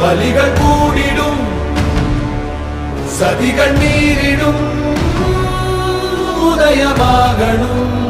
வலிகள் கூடிடும் சதிகள் நீரிடும் உதயமாகணும்.